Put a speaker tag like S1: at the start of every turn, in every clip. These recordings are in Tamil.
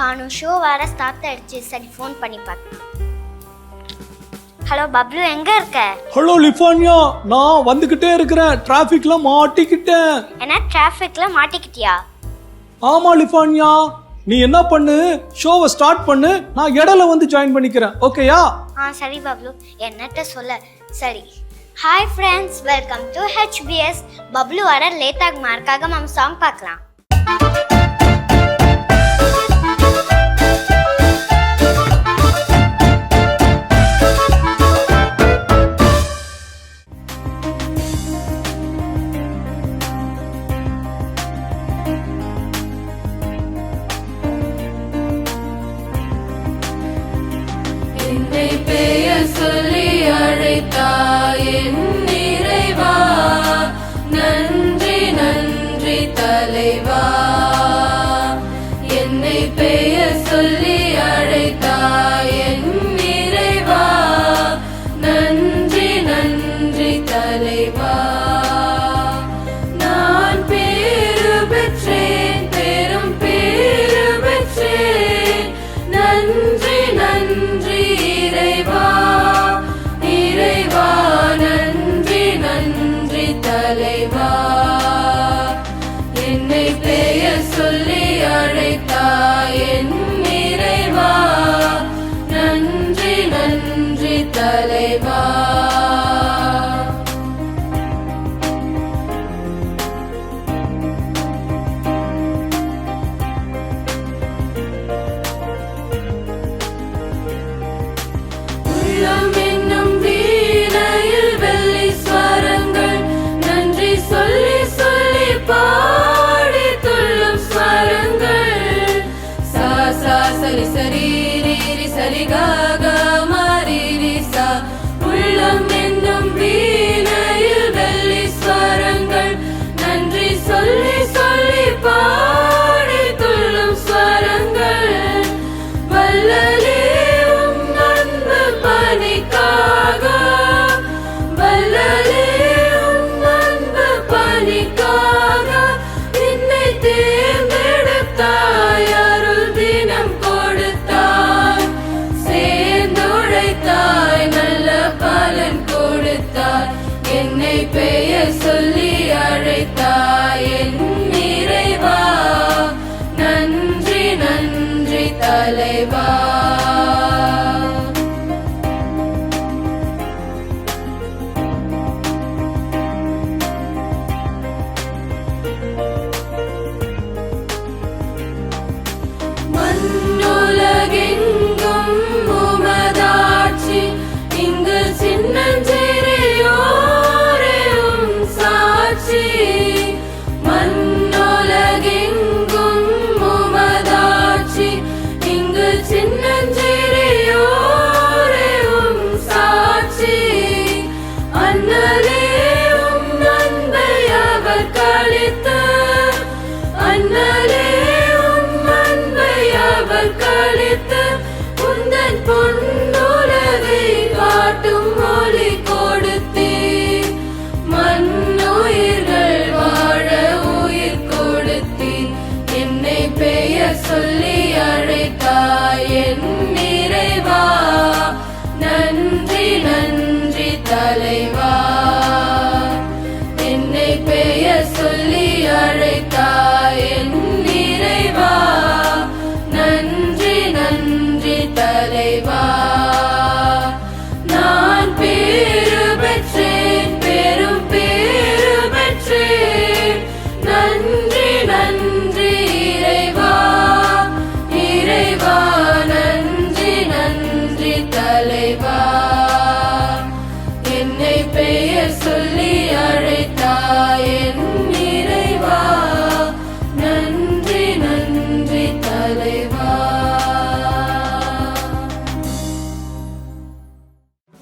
S1: காணும். ஷோ வேற ஸ்டார்ட் ஆயிடுச்சு. சரி ஃபோன் பண்ணி பார்க்கலாம். ஹலோ பப்ளு எங்க இருக்க?
S2: ஹலோ லிஃபானியா. நான் வந்துகிட்டே இருக்கிறேன். டிராஃபிக்ல மாட்டிக்கிட்டேன்.
S1: என்ன டிராஃபிக்ல மாட்டிக்கிட்டியா?
S2: ஆமா லிஃபானியா. நீ என்ன பண்ணு? ஷோவை ஸ்டார்ட் பண்ணு. நான் இடையில வந்து ஜாயின் பண்ணிக்கிறேன். ஓகேயா
S1: ஆ சரி பப்ளு. என்னட்ட சொல்ல? சரி. ஹாய் ஃப்ரெண்ட்ஸ் டு ஹெச்பிஎஸ் பப்ளு வர லேட் ஆகுமா? இருக்காக நம்ம சாங் பார்க்கலாம்.
S3: என்னை தலைவா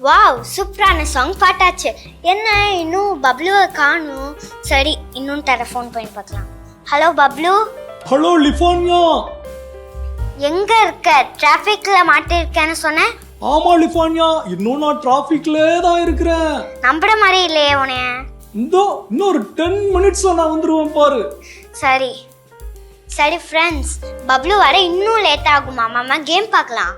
S1: வாவ் சூப்பரான சாங் பாட்டாச்சு. என்ன இன்னும் பப்ளுவை காணும். சரி இன்னும் தர ஃபோன் பண்ணி பார்க்கலாம். ஹலோ பப்ளு?
S2: ஹலோ லிஃபானியா
S1: எங்க இருக்க? டிராஃபிக்ல மாட்டிருக்கேன்னு சொன்னேன்.
S2: ஆமா லிஃபானியா இன்னும் நான் டிராஃபிக்ல தான் இருக்கிறேன்.
S1: நம்புற மாதிரி இல்லையே உனைய
S2: இந்த இன்னொரு டென் மினிட்ஸ்ல நான் வந்துருவேன் பாரு.
S1: சரி. சரி ஃப்ரெண்ட்ஸ் பப்ளு வர இன்னும் லேட் ஆகுமா? மாமா கேம் பார்க்கலாம்.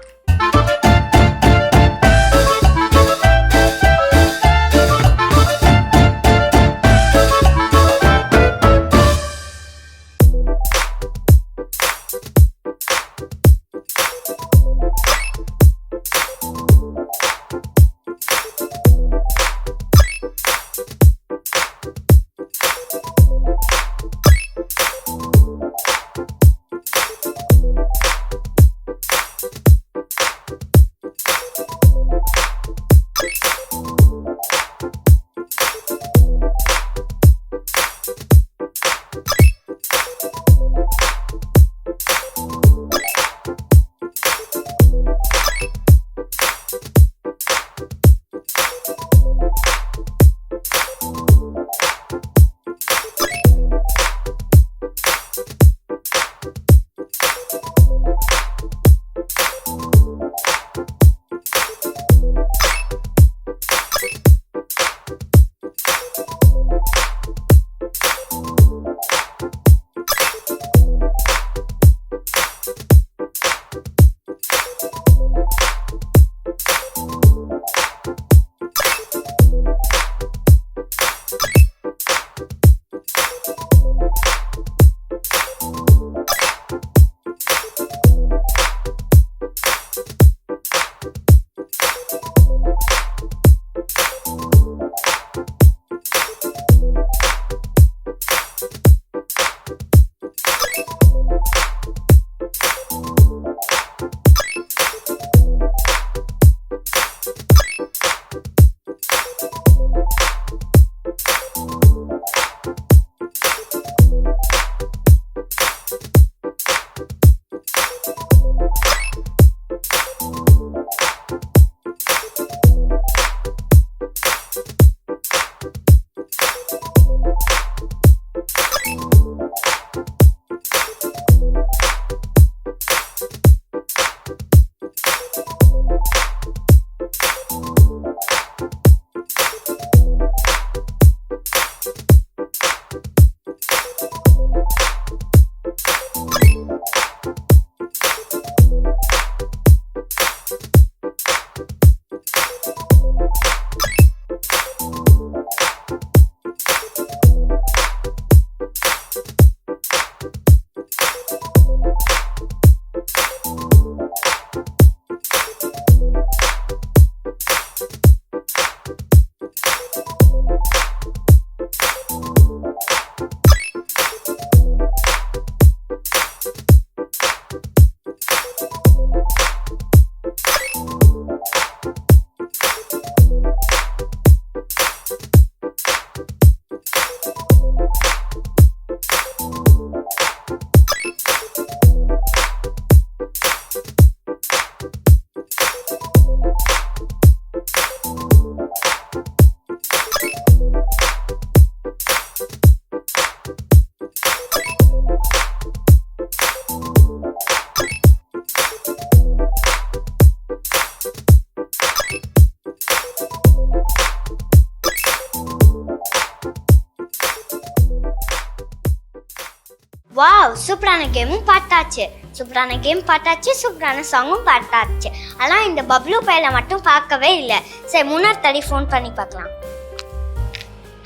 S1: சூப்பரான கேமும் பார்த்தாச்சு. சூப்பரான கேம் பார்த்தாச்சு சூப்பரான சாங்கும் பார்த்தாச்சு. ஆனால் இந்த பப்ளூ பையில மட்டும் பார்க்கவே இல்லை. சரி முன்னாடி தடி ஃபோன் பண்ணி பார்க்கலாம்.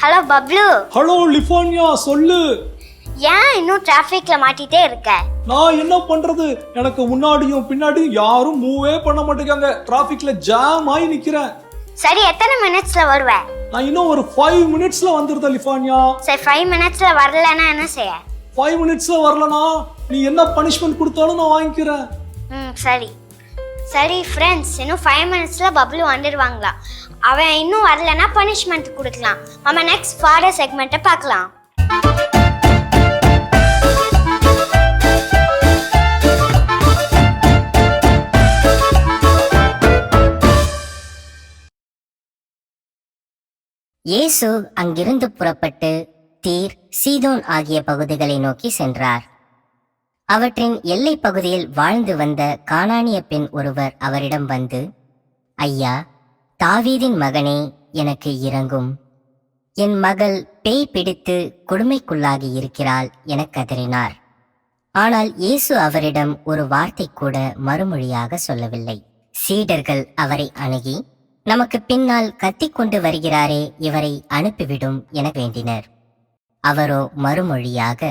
S1: ஹலோ பப்ளூ.
S2: ஹலோ லிஃபானியா சொல்லு.
S1: ஏன் இன்னும் டிராஃபிக்ல மாட்டிட்டே இருக்க?
S2: நான் என்ன பண்றது? எனக்கு முன்னாடியும் பின்னாடியும் யாரும் மூவே பண்ண மாட்டேங்காங்க. டிராஃபிக்ல ஜாம் ஆகி நிக்கிறேன்.
S1: சரி எத்தனை மினிட்ஸ்ல வருவ?
S2: நான் இன்னும் ஒரு ஃபைவ் மினிட்ஸ்ல வந்துருதேன் லிஃபானியா
S1: சரி ஃபைவ் மினிட்ஸ்ல வரலன்னா என்ன செய்ய?
S2: ஃபைவ் மினிட்ஸ்ல வரலனா நீ என்ன பனிஷ்மெண்ட் கொடுத்தாலும் நான் வாங்கிக்கிறேன்.
S1: ம் சரி. சரி ஃப்ரெண்ட்ஸ் இன்னும் ஃபைவ் மினிட்ஸில் பப்ளு வந்துடுவாங்களா அவன் இன்னும் வரலன்னா பனிஷ்மெண்ட் கொடுக்கலாம். நம்ம நெக்ஸ்ட் ஃபாடர் செக்மெண்ட்டை பார்க்கலாம்.
S4: இயேசு அங்கிருந்து புறப்பட்டு தீர் சீதோன் ஆகிய பகுதிகளை நோக்கி சென்றார். அவற்றின் எல்லைப் பகுதியில் வாழ்ந்து வந்த காணானிய பெண் ஒருவர் அவரிடம் வந்து ஐயா தாவீதின் மகனே எனக்கு இறங்கும் என் மகள் பேய் பிடித்து கொடுமைக்குள்ளாகி இருக்கிறாள் என கதறினார். ஆனால் இயேசு அவரிடம் ஒரு வார்த்தை கூட மறுமொழியாக சொல்லவில்லை. சீடர்கள் அவரை அணுகி நமக்கு பின்னால் கத்திக்கொண்டு வருகிறாரே இவரை அனுப்பிவிடும் என வேண்டினர். அவரோ மறுமொழியாக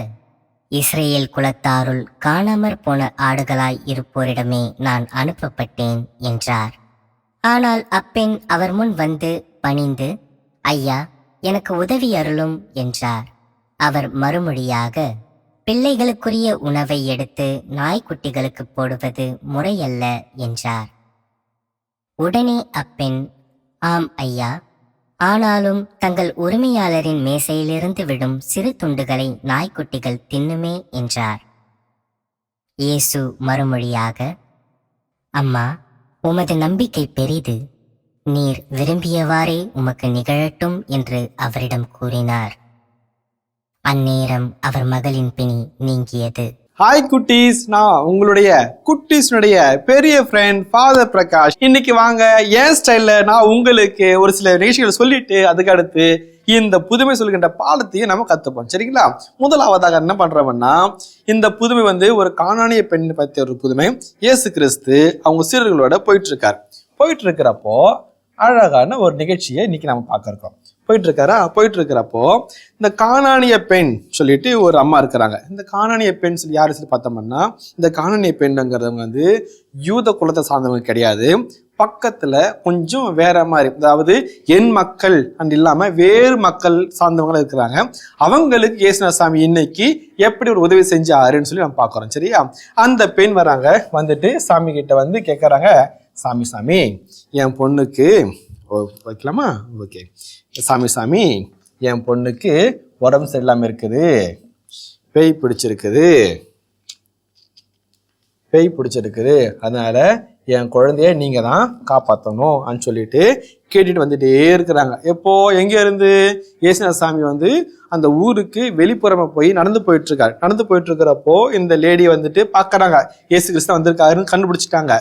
S4: இஸ்ரேல் குலத்தாருள் காணாமற் போன ஆடுகளாய் இருப்போரிடமே நான் அனுப்பப்பட்டேன் என்றார். ஆனால் அப்பெண் அவர் முன் வந்து பணிந்து ஐயா எனக்கு உதவி அருளும் என்றார். அவர் மறுமொழியாக பிள்ளைகளுக்குரிய உணவை எடுத்து நாய்க்குட்டிகளுக்கு போடுவது முறையல்ல என்றார். உடனே அப்பெண் ஆம் ஐயா ஆனாலும் தங்கள் உரிமையாளரின் மேசையிலிருந்து விடும் சிறு துண்டுகளை நாய்க்குட்டிகள் தின்னுமே என்றார். இயேசு மறுமொழியாக அம்மா உமது நம்பிக்கை பெரிது. நீர் விரும்பியவாறே உமக்கு நிகழட்டும் என்று அவரிடம் கூறினார். அந்நேரம் அவர் மகளின் பிணி நீங்கியது.
S5: ஹாய் குட்டீஸ். நான் உங்களுடைய குட்டீஸ்னுடைய பெரிய ஃப்ரெண்ட் ஃபாதர் பிரகாஷ். இன்னைக்கு வாங்க என் ஸ்டைலில் நான் உங்களுக்கு ஒரு சில நிகழ்ச்சிகளை சொல்லிட்டு அதுக்கு அடுத்து இந்த புதுமை சொல்கின்ற பாடத்தையும் நம்ம கற்றுப்போம் சரிங்களா? முதலாவதாக என்ன பண்ணுறோம்னா இந்த புதுமை வந்து ஒரு காணானிய பெண் பற்றிய ஒரு புதுமை. இயேசு கிறிஸ்து அவங்க சீரர்களோட போயிட்டு இருக்கார். போயிட்டு இருக்கிறப்போ அழகான ஒரு நிகழ்ச்சியை இன்னைக்கு நம்ம பார்க்க இருக்கோம். போயிட்டு இருக்காரா போயிட்டு இருக்கிறப்போ இந்த காணானிய பெண் சொல்லிட்டு ஒரு அம்மா இருக்கிறாங்க. இந்த காணானிய பெண் சொல்லி யார் சொல்லி பார்த்தோம்னா இந்த காணானிய பெண்ணுங்கிறவங்க வந்து யூத குலத்தை சார்ந்தவங்க கிடையாது. பக்கத்துல கொஞ்சம் வேற மாதிரி அதாவது என் மக்கள் அண்ட் இல்லாம வேறு மக்கள் சார்ந்தவங்க இருக்கிறாங்க. அவங்களுக்கு இயேசுநாசாமி இன்னைக்கு எப்படி ஒரு உதவி செஞ்சாருன்னு சொல்லி நம்ம பார்க்குறோம் சரியா? அந்த பெண் வராங்க வந்துட்டு சாமி கிட்ட வந்து கேட்குறாங்க சாமி சாமி என் பொண்ணுக்கு ஓ, வைக்கலாமா? ஓகே. சாமி சாமி என் பொண்ணுக்கு உடம்பு சரியில்லாமல் இருக்குது. பேய் பிடிச்சிருக்குது. பேய் பிடிச்சிருக்குது. அதனால என் குழந்தைய நீங்கள் தான் காப்பாற்றணும் அப்படின்னு சொல்லிட்டு கேட்டுட்டு வந்துட்டே இருக்கிறாங்க. எப்போ? எங்கேருந்து ஏசுநாத சாமி வந்து அந்த ஊருக்கு வெளிப்புறமா போய் நடந்து போயிட்டு இருக்காரு நடந்து போயிட்டு இருக்கிறப்போ இந்த லேடி வந்துட்டு பார்க்குறாங்க ஏசு கிறிஸ்தான் வந்திருக்காருன்னு கண்டுபிடிச்சிட்டாங்க.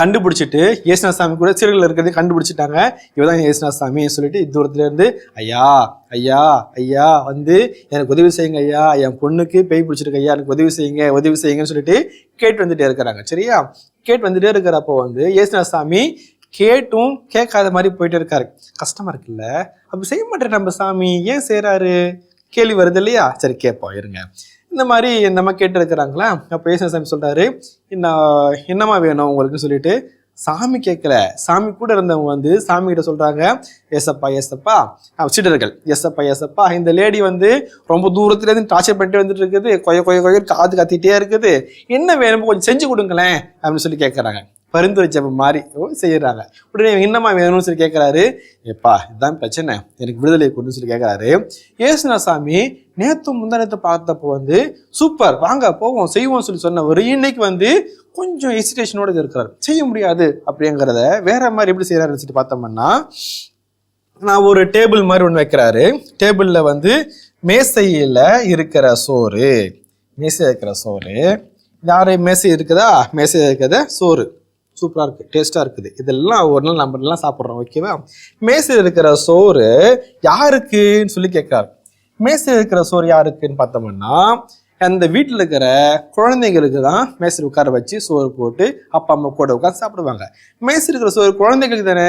S5: கண்டுபிடிச்சிட்டு ஏசுநாசாமி கூட சீரர்கள் இருக்கிறது கண்டுபிடிச்சிட்டாங்க. இவதான் ஏசுநாசாமி சொல்லிட்டு தூரத்துல இருந்து ஐயா ஐயா ஐயா வந்து எனக்கு உதவி செய்யுங்க ஐயா. என் பொண்ணுக்கு பேய் பிடிச்சிருக்கு ஐயா. எனக்கு உதவி செய்யுங்க உதவி செய்யுங்கன்னு சொல்லிட்டு கேட்டு வந்துட்டே இருக்கிறாங்க. சரியா? கேட்டு வந்துட்டே இருக்கிறப்போ வந்து ஏசுநாசாமி கேட்டும் கேட்காத மாதிரி போயிட்டு இருக்காரு. கஷ்டமா இருக்குல்ல? அப்படி செய்ய மாட்டேன் நம்ம சாமி. ஏன் செய்யறாரு கேள்வி வருது இல்லையா? சரி கேட்போம். இருங்க. இந்த மாதிரி இந்த மாதிரி கேட்டு இருக்கிறாங்களா அப்போ ஏசுநாத சாமி சொல்றாரு என்ன என்னம்மா வேணும் உங்களுக்கு? சொல்லிட்டு சாமி கேட்கல சாமி கூட இருந்தவங்க வந்து சாமி கிட்ட சொல்றாங்க எஸ்அப்பா எஸ்அப்பா அஹ் சீடர்கள் எஸ்அப்பா இந்த லேடி வந்து ரொம்ப தூரத்துல இருந்து டார்ச்சர் பண்ணிட்டு வந்துட்டு இருக்குது. கொய கொய கொய காது கத்திட்டே இருக்குது. என்ன வேணும் கொஞ்சம் செஞ்சு கொடுங்களேன் அப்படின்னு சொல்லி கேட்கறாங்க பரிந்துரை மாதிரி செய்யறாங்க. உடனே இவங்க என்னம்மா வேணும்னு சொல்லி கேட்குறாரு எப்பா இதுதான் பிரச்சனை. எனக்கு விடுதலை கொடுன்னு சொல்லி கேட்குறாரு ஏசுனா சாமி நேத்து முந்தானத்தை பார்த்தப்போ வந்து சூப்பர் வாங்க போவோம் செய்வோம் சொல்லி சொன்னவர் இன்னைக்கு வந்து கொஞ்சம் ஹெசிடேஷனோட இருக்கிறார். செய்ய முடியாது அப்படிங்கிறத வேற மாதிரி எப்படி செய்யறாருன்னு சொல்லி பார்த்தோம்னா நான் ஒரு டேபிள் மாதிரி ஒன்று வைக்கிறாரு. டேபிளில் வந்து மேசையில் இருக்கிற சோறு. மேசையில் இருக்கிற சோறு. யாரையும் மேசை இருக்குதா? மேசையில் இருக்கிறத சோறு. சூப்பராக இருக்குது டேஸ்ட்டாக இருக்குது. இதெல்லாம் ஒரு நாள் நம்ம எல்லாம் சாப்பிட்றோம் ஓகேவா மேசையில் இருக்கிற சோறு யாருக்குன்னு சொல்லி கேட்குறாரு. மேசையில் இருக்கிற சோறு யாருக்குன்னு பார்த்தோம்னா அந்த வீட்டில் இருக்கிற குழந்தைங்களுக்கு தான் மேசையில் உட்கார வச்சு சோறு போட்டு அப்பா அம்மா கூட உட்காந்து சாப்பிடுவாங்க. மேஸ்திரி இருக்கிற சோறு குழந்தைங்களுக்கு தானே?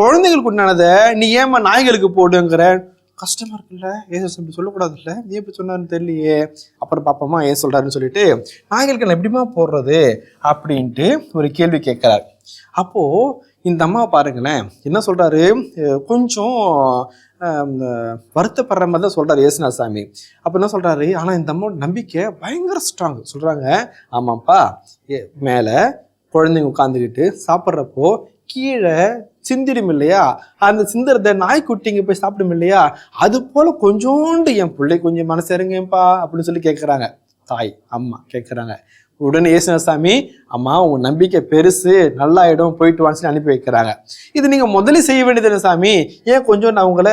S5: குழந்தைங்களுக்கு உண்டானதை நீ ஏம்மா நாய்களுக்கு போடுங்கிற கஷ்டமாக இருக்குல்ல? ஏசு இப்படி சொல்லக்கூடாதுல்ல? நீ எப்படி சொன்னாருன்னு தெரியலையே. அப்புறம் பாப்பமா ஏன் சொல்கிறாருன்னு சொல்லிட்டு நாய்களுக்கு எப்படிமா போடுறது? அப்படின்ட்டு ஒரு கேள்வி கேட்குறாரு. அப்போது இந்த அம்மா பாருங்களேன். என்ன சொல்கிறாரு கொஞ்சம் வருத்தப்படுற மாதிரி தான் சொல்கிறார் ஏசுநாத சாமி அப்போ என்ன சொல்கிறாரு ஆனால் இந்த அம்மாவோட நம்பிக்கை பயங்கர ஸ்ட்ராங் சொல்கிறாங்க ஆமாப்பா. ஏ- மேலே குழந்தைங்க உட்காந்துக்கிட்டு சாப்பிட்றப்போ கீழே சிந்திடும் இல்லையா அந்த சிந்துறத நாய்க்குட்டிங்க போய் சாப்பிடும் இல்லையா அது போல கொஞ்சோண்டு என் பிள்ளை கொஞ்சம் மனசு இறங்குப்பா அப்படின்னு சொல்லி கேட்குறாங்க தாய் அம்மா கேட்குறாங்க உடனே ஏசுநாத சாமி அம்மா உங்க நம்பிக்கை பெருசு நல்லா இடம் போயிட்டு வான்னு சொல்லி அனுப்பி வைக்கிறாங்க. இது நீங்க முதல்ல செய்ய வேண்டியது என்ன சாமி? ஏன் கொஞ்சம் நான் உங்களை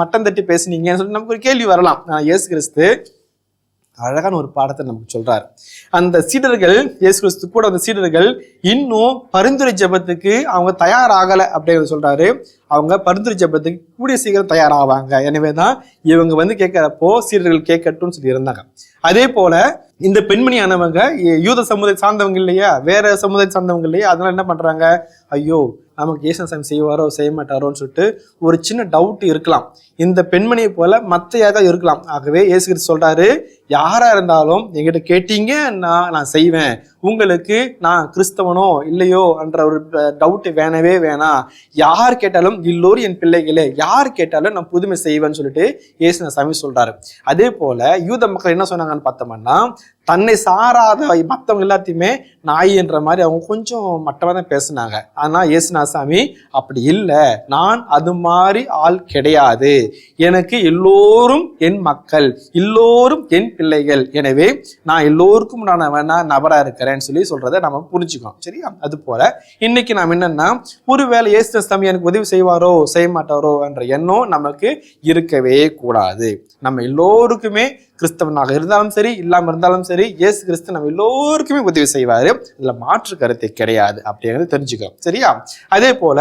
S5: மட்டம் தட்டி பேசுனீங்கன்னு சொல்லி நமக்கு ஒரு கேள்வி வரலாம். நான் இயேசு கிறிஸ்து அழகான ஒரு பாடத்தை நமக்கு சொல்றார். அந்த சீடர்கள் இயேசு கிறிஸ்து கூட அந்த சீடர்கள் இன்னும் பரிந்துரை ஜெபத்துக்கு அவங்க தயாராகலை அப்படிங்கிறத சொல்றாரு. அவங்க பரிந்துரை ஜெபத்துக்கு கூடிய சீக்கிரம் தயாராவாங்க. எனவே தான் இவங்க வந்து கேட்கிறப்போ சீடர்கள் கேட்கட்டும்னு சொல்லி இருந்தாங்க. அதே போல இந்த பெண்மணியானவங்க யூத சமுதாயம் சார்ந்தவங்க இல்லையா? வேற சமுதாயம் சார்ந்தவங்க இல்லையா? அதனால என்ன பண்றாங்க? ஐயோ நமக்கு ஏசன் செய்வாரோ செய்ய மாட்டாரோன்னு சொல்லிட்டு ஒரு சின்ன டவுட் இருக்கலாம். இந்த பெண்மணியை போல மற்ற யாராவது இருக்கலாம். ஆகவே இயேசு கிறிஸ்து சொல்றாரு யாரா இருந்தாலும் எங்கிட்ட கேட்டீங்க நான் நான் செய்வேன். உங்களுக்கு நான் கிறிஸ்தவனோ இல்லையோ என்ற ஒரு டவுட் வேணவே வேணாம் யார் கேட்டாலும் எல்லோரும் என் பிள்ளைகளே யார் கேட்டாலும் நான் புதுமை செய்வேன்னு சொல்லிட்டு இயேசு சாமி சொல்றாரு. அதே போல யூத மக்கள் என்ன சொன்னாங்கன்னு பார்த்தோம்னா தன்னை சாராத மற்றவங்க எல்லாத்தையுமே நாயின்ற மாதிரி அவங்க கொஞ்சம் மட்டமாக தான் பேசினாங்க. ஆனால் இயேசுநாசாமி அப்படி இல்லை. நான் அது மாதிரி ஆள் கிடையாது. எனக்கு எல்லோரும் என் மக்கள் எல்லோரும் என் பிள்ளைகள். எனவே நான் எல்லோருக்கும் நான் வேணா நபராக இருக்கிறேன்னு சொல்லி சொல்றதை நம்ம புரிஞ்சுக்கணும். சரியா? அது போல இன்னைக்கு நாம் என்னன்னா ஒருவேளை இயேசுநாசாமி எனக்கு உதவி செய்வாரோ செய்ய மாட்டாரோ என்ற எண்ணம் நமக்கு இருக்கவே கூடாது. நம்ம எல்லோருக்குமே கிறிஸ்தவனாக இருந்தாலும் சரி இல்லாமல் இருந்தாலும் சரி இயேசு கிறிஸ்து நம்ம எல்லோருக்குமே உதவி செய்வார். இதுல மாற்று கருத்து கிடையாது அப்படிங்கிறது தெரிஞ்சுக்கிறோம் சரியா? அதே போல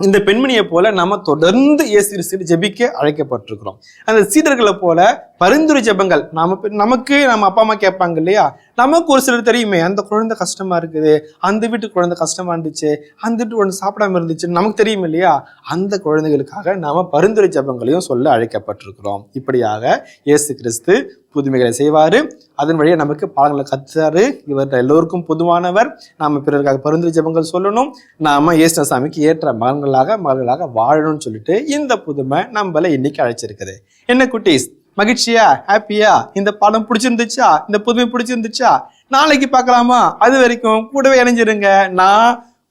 S5: இந்த பெண்மணியை போல நம்ம தொடர்ந்து இயேசு கிறிஸ்து ஜெபிக்க அழைக்கப்பட்டிருக்கிறோம். அந்த சீடர்களை போல பரிந்துரை ஜெபங்கள். நம்ம நமக்கு நம்ம அப்பா அம்மா கேட்பாங்க இல்லையா? நமக்கு ஒரு சிலர் தெரியுமே அந்த குழந்தை கஷ்டமா இருக்குது அந்த வீட்டு குழந்தை கஷ்டமா இருந்துச்சு அந்த வீட்டு குழந்தை சாப்பிடாம இருந்துச்சு நமக்கு தெரியும் இல்லையா? அந்த குழந்தைகளுக்காக நாம பரிந்துரை ஜெபங்களையும் சொல்ல அழைக்கப்பட்டிருக்கிறோம். இப்படியாக இயேசு கிறிஸ்து புதுமைகளை செய்வாரு. அதன் வழியாக நமக்கு பாடங்களை கத்துறாரு இவர் எல்லோருக்கும் பொதுவானவர். நாம பிறருக்காக பரிந்துரை ஜெபங்கள் சொல்லணும். நாம இயேசு சாமிக்கு ஏற்ற மகன்களாக மகள்களாக வாழணும்னு சொல்லிட்டு இந்த புதுமை நம்மள இன்னைக்கு அழைச்சிருக்குது. என்ன குட்டீஸ்? மகிழ்ச்சியா ஹாப்பியா இந்த பாடம் பிடிச்சிருந்துச்சா? இந்த புதுமை பிடிச்சிருந்துச்சா? நாளைக்கு பார்க்கலாமா? அது வரைக்கும் கூடவே இணைஞ்சிருங்க. நான்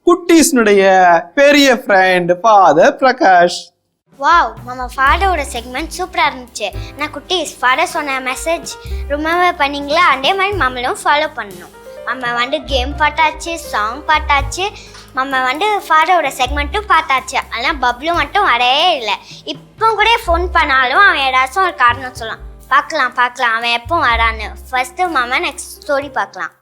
S5: குட்டீஸ்னுடைய பெரிய ஃப்ரெண்ட் ஃபாதர் பிரகாஷ்.
S1: வாவ் நம்ம ஃபாடோட செக்மெண்ட் சூப்பராக இருந்துச்சு. நான் குட்டீஸ் ஃபாட சொன்ன மெசேஜ் ரிமெம்பர் பண்ணீங்களா? அதே மாதிரி மாமலும் ஃபாலோ பண்ணணும். நம்ம வந்து கேம் பாட்டாச்சு சாங் பாட்டாச்சு நம்ம வந்து ஃபாதரோட செக்மெண்ட்டும் பார்த்தாச்சு. ஆனால் பப்ளு மட்டும் வரவே இல்லை. இப்போ கூட ஃபோன் பண்ணாலும் அவன் ஏதாச்சும் ஒரு காரணம் சொல்லலாம். பார்க்கலாம் பார்க்கலாம். அவன் எப்போ வரான்னு. ஃபர்ஸ்ட்டு மாமா நெக்ஸ்ட் ஸ்டோரி பார்க்கலாம்.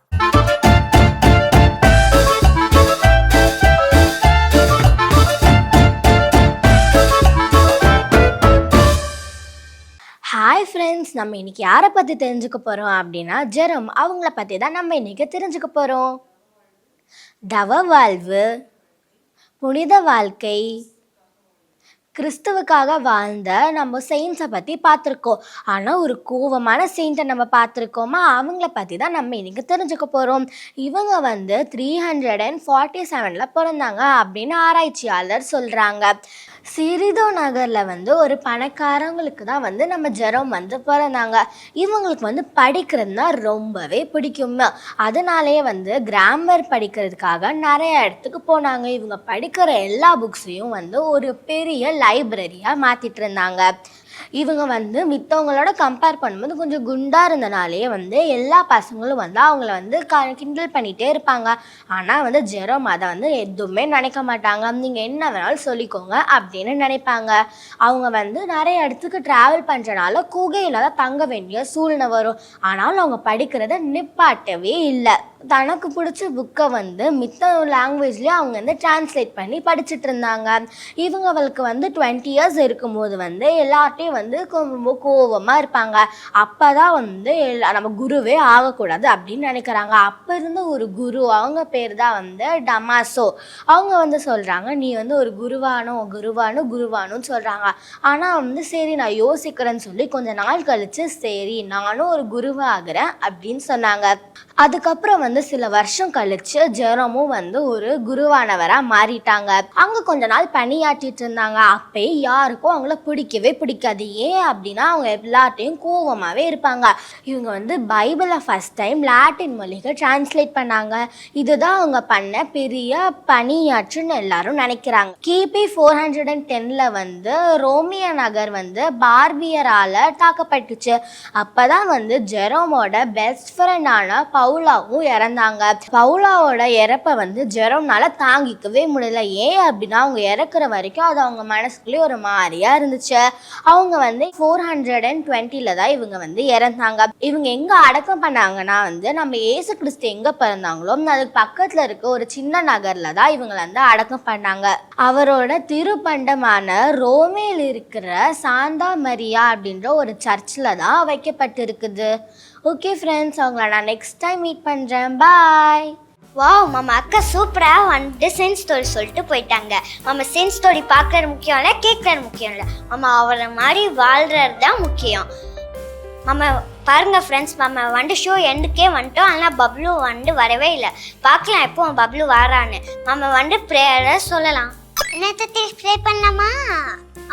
S6: ஹாய் ஃப்ரெண்ட்ஸ் நம்ம இன்னைக்கு யாரை பற்றி தெரிஞ்சுக்க போகிறோம் அப்படின்னா ஜெரம் அவங்கள பற்றி தான் நம்ம இன்னைக்கு தெரிஞ்சுக்க போகிறோம் தவ வாழ்வு புனித வாழ்க்கை கிறிஸ்துவுக்காக வாழ்ந்த நம்ம செயின்ஸை பற்றி பார்த்துருக்கோம். ஆனால் ஒரு கோவமான செயின்ட்டை நம்ம பார்த்துருக்கோமா? அவங்கள பற்றி தான் நம்ம இன்றைக்கி தெரிஞ்சுக்க போகிறோம் இவங்க வந்து த்ரீ ஹண்ட்ரட் அண்ட் ஃபார்ட்டி செவனில் பிறந்தாங்க அப்படின்னு ஆராய்ச்சியாளர் சொல்கிறாங்க சிறிதோ நகரில் வந்து ஒரு பணக்காரங்களுக்கு தான் வந்து நம்ம ஜெரம் வந்து பிறந்தாங்க. இவங்களுக்கு வந்து படிக்கிறதுனா ரொம்பவே பிடிக்கும். அதனாலேயே வந்து கிராமர் படிக்கிறதுக்காக நிறைய இடத்துக்கு போனாங்க. இவங்க படிக்கிற எல்லா புக்ஸையும் வந்து ஒரு பெரிய லைப்ரரியாக மாற்றிட்டு இருந்தாங்க. இவங்க வந்து மித்தவங்களோட கம்பேர் பண்ணும்போது கொஞ்சம் குண்டாக இருந்தனாலே வந்து எல்லா பசங்களும் வந்து அவங்கள வந்து க கிண்டல் பண்ணிகிட்டே இருப்பாங்க. ஆனால் வந்து ஜெரோம் அதை வந்து எதுவுமே நினைக்க மாட்டாங்க. நீங்கள் என்ன வேணாலும் சொல்லிக்கோங்க அப்படின்னு நினைப்பாங்க. அவங்க வந்து நிறைய இடத்துக்கு ட்ராவல் பண்ணுறனால குகையில் தான் தங்க வேண்டிய சூழ்நிலை வரும். ஆனாலும் அவங்க படிக்கிறத நிப்பாட்டவே இல்லை. தனக்கு பிடிச்ச புக்கை வந்து மித்த லாங்குவேஜ்லேயும் அவங்க வந்து டிரான்ஸ்லேட் பண்ணி படிச்சுட்டு இருந்தாங்க. இவங்களுக்கு வந்து டுவெண்ட்டி இயர்ஸ் இருக்கும்போது வந்து எல்லார்ட்டையும் வந்து ரொம்ப கோவமாக இருப்பாங்க. அப்போ தான் வந்து நம்ம குருவே ஆகக்கூடாது அப்படின்னு நினைக்கிறாங்க. அப்போ இருந்த ஒரு குரு அவங்க பேர் தான் வந்து டமாசோ அவங்க வந்து சொல்கிறாங்க நீ வந்து ஒரு குருவானோ குருவானோ குருவானோன்னு சொல்கிறாங்க ஆனால் வந்து சரி நான் யோசிக்கிறேன்னு சொல்லி கொஞ்ச நாள் கழித்து சரி நானும் ஒரு குருவாகிறேன் அப்படின்னு சொன்னாங்க. அதுக்கப்புறம் வந்து வந்து சில வருஷம் கழிச்சு ஜெரமும் வந்து ஒரு குருவானவராக மாறிட்டாங்க. அங்கே கொஞ்ச நாள் பணியாற்றிட்டு இருந்தாங்க. அப்பயே யாருக்கும் அவங்கள பிடிக்கவே பிடிக்காது. ஏன் அப்படின்னா அவங்க எல்லார்ட்டையும் கோவமாகவே இருப்பாங்க. இவங்க வந்து பைபிளை ஃபஸ்ட் டைம் லாட்டின் மொழிக்கு டிரான்ஸ்லேட் பண்ணாங்க. இதுதான் அவங்க பண்ண பெரிய பணியாற்றுன்னு எல்லாரும் நினைக்கிறாங்க. கிபி ஃபோர் ஹண்ட்ரட் அண்ட் டென்னில் வந்து ரோமிய நகர் வந்து பார்பியரால் தாக்கப்பட்டுச்சு. அப்போ தான் வந்து ஜெரோமோட பெஸ்ட் ஃப்ரெண்டான பவுல் பவுலாவும் இறந்தாங்க. பவுலாவோட இறப்பை வந்து ஜெரோம்னால தாங்கிக்கவே முடியல. ஏன் அப்படின்னா அவங்க இறக்குற வரைக்கும் அது அவங்க மனசுக்குள்ளேயே ஒரு மாதிரியா இருந்துச்சு. அவங்க வந்து ஃபோர் ஹண்ட்ரட் அண்ட் டுவெண்ட்டில தான் இவங்க வந்து இறந்தாங்க. இவங்க எங்க அடக்கம் பண்ணாங்கன்னா வந்து நம்ம ஏசு கிறிஸ்து எங்க பிறந்தாங்களோ அதுக்கு பக்கத்துல இருக்க ஒரு சின்ன நகர்ல தான் இவங்களை வந்து அடக்கம் பண்ணாங்க. அவரோட திருப்பண்டமான ரோமேல இருக்கிற சாந்தா மரியா அப்படின்ற ஒரு சர்ச்சில் தான் வைக்கப்பட்டிருக்குது. ஓகே ஃப்ரெண்ட்ஸ் அவங்கள நான் நெக்ஸ்ட் டைம் மீட் பண்ணுறேன் பாய்
S1: வாவ் மாமா அக்கா சூப்பராக வந்துட்டு சென்ஸ் ஸ்டோரி சொல்லிட்டு போயிட்டாங்க. மாமா சென்ஸ் ஸ்டோரி பார்க்குறது முக்கியம் இல்லை கேட்குறது முக்கியம் இல்லை. மாமா அவரை மாதிரி வாழ்கிறது தான் முக்கியம். மாமா பாருங்க ஃப்ரெண்ட்ஸ் மாமா வந்து ஷோ எண்டுக்கே வந்துட்டோம். ஆனால் பப்ளு வந்து வரவே இல்லை. பார்க்கலாம் எப்போ பப்ளு வரான்னு. மாமா வந்து ப்ரேயரை சொல்லலாம். என்னத்தை ப்ரே பண்ணலாமா?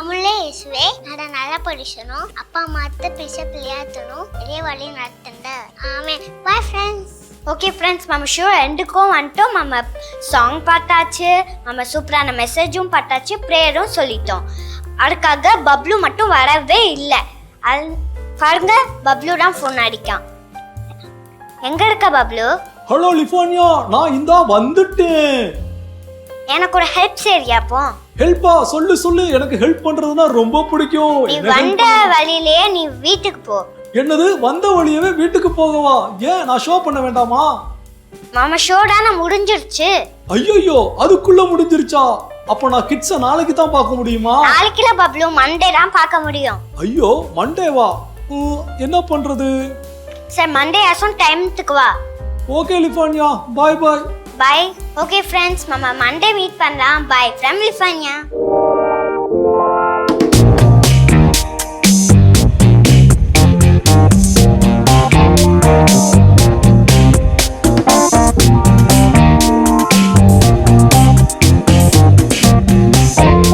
S1: அமுலே இயேசுவே நட நல்ல படிச்சணும் அப்பா அம்மா பிச பிள்ளையாத்தணும் இதே வழி நடத்துண்ட ஆமே பாய் ஃப்ரெண்ட்ஸ் ஓகே ஃப்ரெண்ட்ஸ் நம்ம ஷோ எண்டுக்கும் வந்துட்டோம். நம்ம சாங் பார்த்தாச்சு நம்ம சூப்பரான மெசேஜும் பார்த்தாச்சு ப்ரேயரும் சொல்லிட்டோம். அதுக்காக பப்ளு மட்டும் வரவே இல்லை. அது பாருங்க பப்ளு தான் ஃபோன் அடிக்கான். எங்க இருக்க பப்ளு?
S2: ஹலோ லிஃபானியா நான் இந்தா வந்துட்டேன்.
S1: எனக்கு ஒரு ஹெல்ப் செய்யப்போ
S2: ஹெல்ப்பா சொல்லு சொல்லு. எனக்கு ஹெல்ப் பண்றதுன்னா ரொம்ப பிடிக்கும்.
S1: நீ வந்த வழியிலேயே நீ வீட்டுக்கு போ.
S2: என்னது? வந்த வழியவே வீட்டுக்கு போகவா? ஏன்? நான் ஷோ பண்ண வேண்டாமா?
S1: மாமா ஷோ தானே முடிஞ்சிருச்சு.
S2: ஐயோ அதுக்குள்ள முடிஞ்சிருச்சா? அப்ப நான் கிட்ஸ நாளைக்கு தான் பார்க்க முடியுமா?
S1: நாளைக்குல பப்ளு மண்டே தான் பார்க்க முடியும்.
S2: ஐயோ மண்டேவா ம், என்ன பண்றது?
S1: சரி மண்டே ஆசும் டைம்த்துக்கு வா.
S2: Okay லிஃபானியா. Bye bye
S1: bye okay friends நம்ம மண்டே மீட் பண்ணலாம் பை ஃப்ரம் லிஃபானியா Thank